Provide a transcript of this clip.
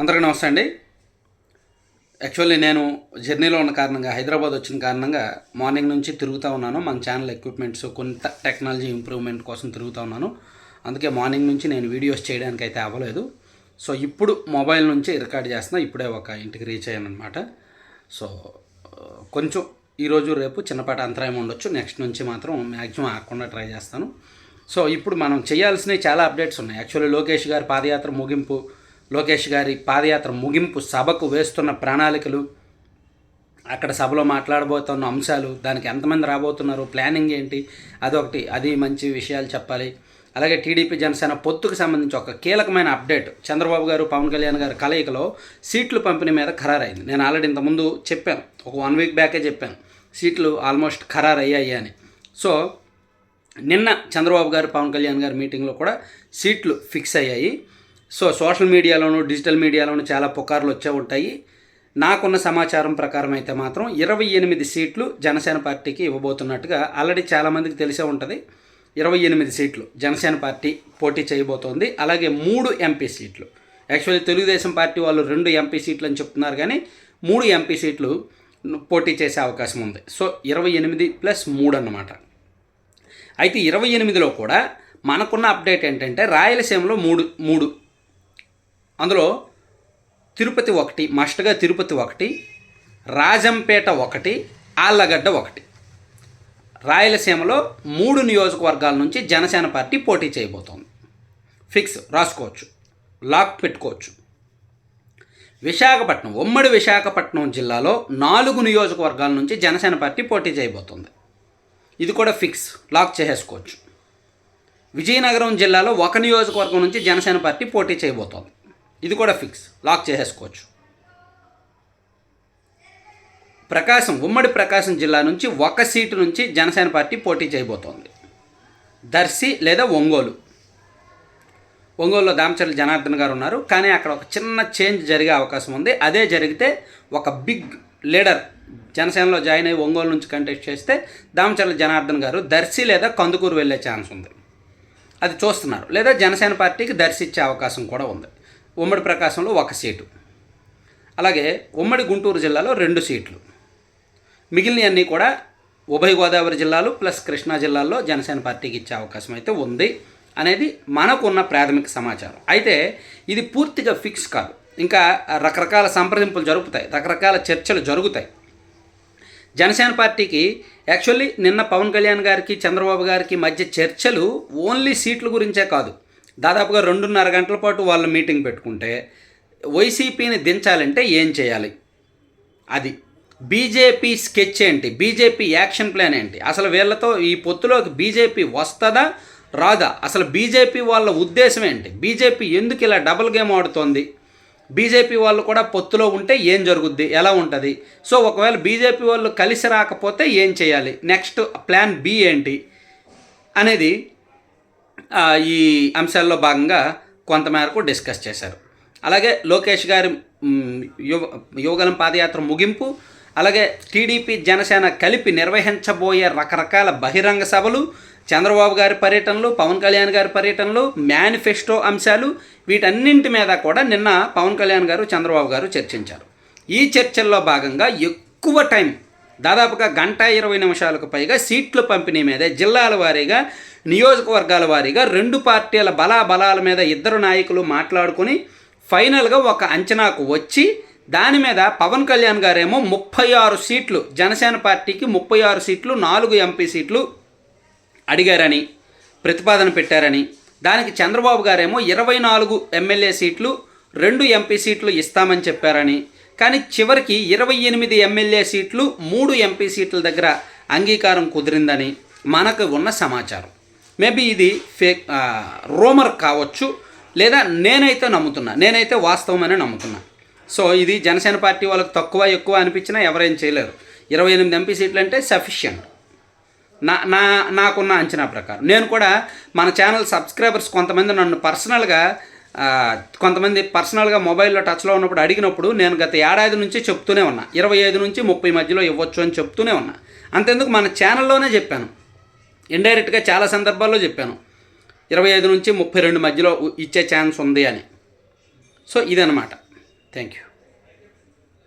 అందరికీ నమస్తే అండి. యాక్చువల్లీ నేను జర్నీలో ఉన్న కారణంగా హైదరాబాద్ వచ్చిన కారణంగా మార్నింగ్ నుంచి తిరుగుతూ ఉన్నాను. మన ఛానల్ ఎక్విప్మెంట్స్ కొంత టెక్నాలజీ ఇంప్రూవ్మెంట్ కోసం తిరుగుతూ ఉన్నాను. అందుకే మార్నింగ్ నుంచి నేను వీడియోస్ చేయడానికి అయితే అవ్వలేదు. సో ఇప్పుడు మొబైల్ నుంచి రికార్డ్ చేస్తున్నా ఇప్పుడే ఒక ఇంటికి రీచ్ అయ్యాను అనమాట సో కొంచెం ఈరోజు రేపు చిన్నపాటి అంతరాయం ఉండొచ్చు. నెక్స్ట్ నుంచి మాత్రం మ్యాక్సిమం ఆకుండా ట్రై చేస్తాను. సో ఇప్పుడు మనం చేయాల్సినవి చాలా అప్డేట్స్ ఉన్నాయి. యాక్చువల్లీ లోకేష్ గారి పాదయాత్ర ముగింపు లోకేష్ గారి పాదయాత్ర ముగింపు సభకు వేస్తున్న ప్రణాళికలు అక్కడ సభలో మాట్లాడబోతున్న అంశాలు దానికి ఎంతమంది రాబోతున్నారు ప్లానింగ్ ఏంటి అదొకటి. అది మంచి విషయాలు చెప్పాలి. అలాగే టీడీపీ జనసేన పొత్తుకు సంబంధించి ఒక కీలకమైన అప్డేట్. చంద్రబాబు గారు పవన్ కళ్యాణ్ గారి కలయికలో సీట్లు పంపిణీ మీద ఖరారైంది. నేను ఆల్రెడీ ఇంతకుముందు చెప్పాను. ఒక వన్ వీక్ బ్యాకే చెప్పాను. సీట్లు ఆల్మోస్ట్ ఖరారు అయ్యాయి అని. సో నిన్న చంద్రబాబు గారు పవన్ కళ్యాణ్ గారి మీటింగ్లో కూడా సీట్లు ఫిక్స్ అయ్యాయి. సో సోషల్ మీడియాలోను డిజిటల్ మీడియాలోను చాలా పుకార్లు వచ్చే ఉంటాయి. నాకున్న సమాచారం ప్రకారం అయితే మాత్రం ఇరవై ఎనిమిది సీట్లు జనసేన పార్టీకి ఇవ్వబోతున్నట్టుగా ఆల్రెడీ చాలామందికి తెలిసే ఉంటుంది. ఇరవై ఎనిమిది సీట్లు జనసేన పార్టీ పోటీ చేయబోతోంది. అలాగే మూడు ఎంపీ సీట్లు. యాక్చువల్లీ తెలుగుదేశం పార్టీ వాళ్ళు రెండు ఎంపీ సీట్లు అని చెప్తున్నారు కానీ మూడు ఎంపీ సీట్లు పోటీ చేసే అవకాశం ఉంది. సో ఇరవై ఎనిమిది ప్లస్ మూడు అన్నమాట. అయితే ఇరవై ఎనిమిదిలో కూడా మనకున్న అప్డేట్ ఏంటంటే రాయలసీమలో మూడు మూడు అందులో తిరుపతి ఒకటి మస్ట్గా తిరుపతి ఒకటి రాజంపేట ఒకటి ఆళ్ళగడ్డ ఒకటి. రాయలసీమలో మూడు నియోజకవర్గాల నుంచి జనసేన పార్టీ పోటీ చేయబోతోంది. ఫిక్స్ రాసుకోవచ్చు లాక్ పెట్టుకోవచ్చు. విశాఖపట్నం ఉమ్మడి విశాఖపట్నం జిల్లాలో నాలుగు నియోజకవర్గాల నుంచి జనసేన పార్టీ పోటీ చేయబోతోంది. ఇది కూడా ఫిక్స్ లాక్ చేసేసుకోవచ్చు. విజయనగరం జిల్లాలో ఒక నియోజకవర్గం నుంచి జనసేన పార్టీ పోటీ చేయబోతోంది. ఇది కూడా ఫిక్స్. లాక్ చేసేసుకోవచ్చు. ప్రకాశం ఉమ్మడి ప్రకాశం జిల్లా నుంచి ఒక సీటు నుంచి జనసేన పార్టీ పోటీ చేయబోతోంది. దర్శి లేదా ఒంగోలు. ఒంగోలులో దామచర్ల జనార్దన్ గారు ఉన్నారు. కానీ అక్కడ ఒక చిన్న చేంజ్ జరిగే అవకాశం ఉంది. అదే జరిగితే ఒక బిగ్ లీడర్ జనసేనలో జాయిన్ అయ్యి ఒంగోలు నుంచి కంటెస్ట్ చేస్తే దామచర్ల జనార్దన్ గారు దర్శి లేదా కందుకూరు వెళ్ళే ఛాన్స్ ఉంది. అది చూస్తున్నారు. లేదా జనసేన పార్టీకి దర్శించే అవకాశం కూడా ఉంది. ఉమ్మడి ప్రకాశంలో ఒక సీటు. అలాగే ఉమ్మడి గుంటూరు జిల్లాలో రెండు సీట్లు. మిగిలినవన్నీ కూడా ఉభయ గోదావరి జిల్లాలు ప్లస్ కృష్ణా జిల్లాల్లో జనసేన పార్టీకి ఇచ్చే అవకాశం అయితే ఉంది అనేది మనకున్న ప్రాథమిక సమాచారం. అయితే ఇది పూర్తిగా ఫిక్స్ కాదు. ఇంకా రకరకాల సంప్రదింపులు జరుగుతాయి రకరకాల చర్చలు జరుగుతాయి. జనసేన పార్టీకి యాక్చువల్లీ నిన్న పవన్ కళ్యాణ్ గారికి చంద్రబాబు గారికి మధ్య చర్చలు ఓన్లీ సీట్ల గురించే కాదు. దాదాపుగా రెండున్నర గంటల పాటు వాళ్ళు మీటింగ్ పెట్టుకుంటే వైసీపీని దించాలంటే ఏం చేయాలి? అది బీజేపీ స్కెచ్ ఏంటి? బీజేపీ యాక్షన్ ప్లాన్ ఏంటి? అసలు వీళ్ళతో ఈ పొత్తులోకి బీజేపీ వస్తుందా రాదా? అసలు బీజేపీ వాళ్ళ ఉద్దేశం ఏంటి? బీజేపీ ఎందుకు ఇలా డబుల్ గేమ్ ఆడుతోంది? బీజేపీ వాళ్ళు కూడా పొత్తులో ఉంటే ఏం జరుగుద్ది? ఎలా ఉంటుంది? సో ఒకవేళ బీజేపీ వాళ్ళు కలిసి రాకపోతే ఏం చేయాలి? నెక్స్ట్ ప్లాన్ బి ఏంటి? అనేది ఈ అంశాల్లో భాగంగా కొంతమేరకు డిస్కస్ చేశారు. అలాగే లోకేష్ గారి యువ యువగలం పాదయాత్ర ముగింపు అలాగే టీడీపీ జనసేన కలిపి నిర్వహించబోయే రకరకాల బహిరంగ సభలు చంద్రబాబు గారి పర్యటనలు పవన్ కళ్యాణ్ గారి పర్యటనలు మేనిఫెస్టో అంశాలు వీటన్నింటి మీద కూడా నిన్న పవన్ కళ్యాణ్ గారు చంద్రబాబు గారు చర్చించారు. ఈ చర్చల్లో భాగంగా ఎక్కువ టైం దాదాపుగా గంట ఇరవై నిమిషాలకు పైగా సీట్ల పంపిణీ మీద జిల్లాల వారీగా నియోజకవర్గాల వారీగా రెండు పార్టీల బలాబలాల మీద ఇద్దరు నాయకులు మాట్లాడుకుని ఫైనల్గా ఒక అంచనాకు వచ్చి దాని మీద పవన్ కళ్యాణ్ గారేమో ముప్పై ఆరు సీట్లు జనసేన పార్టీకి ముప్పై ఆరు సీట్లు నాలుగు ఎంపీ సీట్లు అడిగారని ప్రతిపాదన పెట్టారని. దానికి చంద్రబాబు గారేమో ఇరవై నాలుగు ఎమ్మెల్యే సీట్లు రెండు ఎంపీ సీట్లు ఇస్తామని చెప్పారని. కానీ చివరికి ఇరవై ఎనిమిది ఎమ్మెల్యే సీట్లు మూడు ఎంపీ సీట్ల దగ్గర అంగీకారం కుదిరిందని మనకు ఉన్న సమాచారం. మేబీ ఇది ఫేక్ రోమర్ కావచ్చు లేదా నేనైతే నమ్ముతున్నా నేనైతే వాస్తవమనే నమ్ముతున్నా. సో ఇది జనసేన పార్టీ వాళ్ళకి తక్కువ ఎక్కువ అనిపించినా ఎవరేం చేయలేరు. ఇరవై ఎనిమిది ఎంపీ సీట్లు అంటే సఫిషియంట్. నా నా నాకున్న అంచనా ప్రకారం. నేను కూడా మన ఛానల్ సబ్స్క్రైబర్స్ కొంతమంది నన్ను పర్సనల్గా కొంతమంది పర్సనల్గా మొబైల్లో టచ్లో ఉన్నప్పుడు అడిగినప్పుడు నేను గత ఏడాది నుంచి చెప్తూనే ఉన్నా ఇరవై ఐదు నుంచి ముప్పై మధ్యలో ఇవ్వచ్చు అని చెప్తూనే ఉన్నా. అంతెందుకు మన ఛానల్లోనే చెప్పాను. ఇండైరెక్ట్గా చాలా సందర్భాల్లో చెప్పాను. ఇరవై ఐదు నుంచి ముప్పై రెండు మధ్యలో ఇచ్చే ఛాన్స్ ఉంది అని. సో ఇదనమాట థ్యాంక్ యూ